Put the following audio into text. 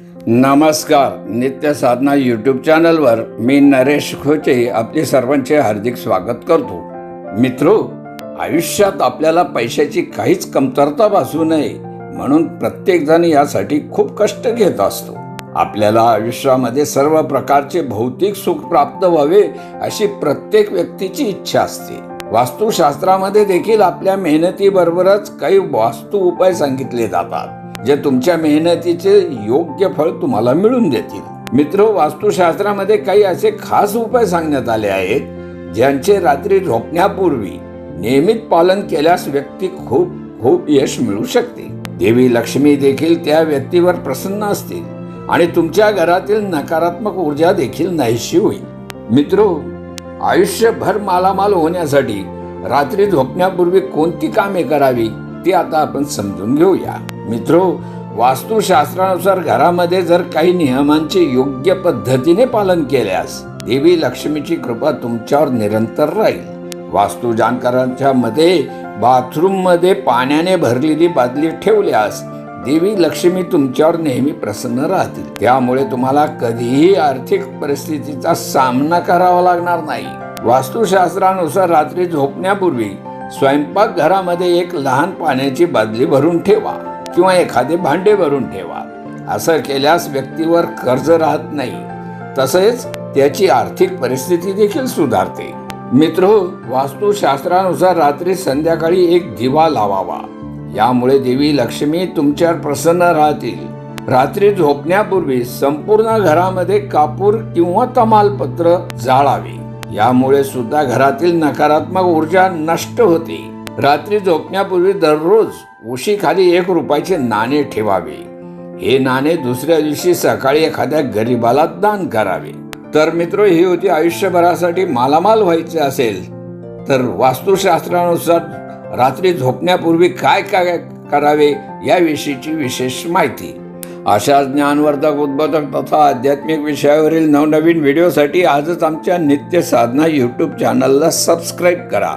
नमस्कार नित्य साधना यूट्यूब चॅनलवर मी नरेश खोचे आपले सर्वांचे हार्दिक स्वागत करतो. मित्रो आयुष्यात आपल्याला पैशाची काहीच कमतरता भासू नये म्हणून प्रत्येकजण यासाठी खूप कष्ट घेत असतो. आपल्याला आयुष्यामध्ये सर्व प्रकारचे भौतिक सुख प्राप्त व्हावे अशी प्रत्येक व्यक्तीची इच्छा असते. वास्तुशास्त्रामध्ये देखील आपल्या मेहनतीबरोबरच काही वास्तू उपाय सांगितले जातात. जे तुमच्या मेहनतीचे योग्य फळ तुम्हाला मिळून देतील. मित्र वास्तुशास्त्रामध्ये काही असे खास उपाय सांगण्यात आले आहेत ज्यांचे रात्री झोपण्यापूर्वी नियमित पालन केल्यास व्यक्ती खूप खूप यश मिळू शकते. देवी लक्ष्मी देखील त्या व्यक्तीवर प्रसन्न असतील आणि तुमच्या घरातील नकारात्मक ऊर्जा देखील नाहीशी होईल. मित्र आयुष्यभर मालामाल होण्यासाठी रात्री झोपण्यापूर्वी कोणती कामे करावी ती आता आपण समजून घेऊया. मित्रो वास्तुशास्त्रानुसार घरामध्ये जर काही नियमांचे योग्य पद्धतीने पालन केल्यास देवी लक्ष्मीची कृपा तुमच्यावर निरंतर राहील. वास्तू जाणकारांच्या मते बाथरूममध्ये पाण्याने भरलेली बादली ठेवल्यास देवी लक्ष्मी तुमच्यावर नेहमी प्रसन्न राहतील. त्यामुळे तुम्हाला कधीही आर्थिक परिस्थितीचा सामना करावा लागणार नाही. वास्तुशास्त्रानुसार रात्री झोपण्यापूर्वी स्वयंपाक घरामध्ये एक लहान पाण्याची बादली भरून ठेवा. किंवा एखादे भांडे भरून ठेवा. असं केल्यास व्यक्तीवर कर्ज राहत नाही. तसेच त्याची आर्थिक परिस्थिती देखील सुधारते. मित्र वास्तुशास्त्रानुसार रात्री संध्याकाळी एक दिवा लावावा. यामुळे देवी लक्ष्मी तुमच्यावर प्रसन्न राहतील. रात्री झोपण्यापूर्वी संपूर्ण घरामध्ये कापूर किंवा तमालपत्र जाळावे. यामुळे सुद्धा घरातील नकारात्मक ऊर्जा नष्ट होते. रात्री झोपण्यापूर्वी दररोज उशीखाली एक रुपयाचे नाणे ठेवावे. हे नाणे दुसऱ्या दिवशी सकाळी एखाद्या गरीबाला दान करावे. तर मित्र ही होती आयुष्यभरासाठी मालामाल व्हायचे असेल. तर वास्तुशास्त्रानुसार रात्री झोपण्यापूर्वी काय काय करावे याविषयीची विशेष माहिती. अशा ज्ञानवर्धक उद्बोधक तथा आध्यात्मिक विषयावरील नवनवीन व्हिडिओसाठी आजच आमच्या नित्य साधना यूट्यूब चॅनलला सबस्क्राईब करा.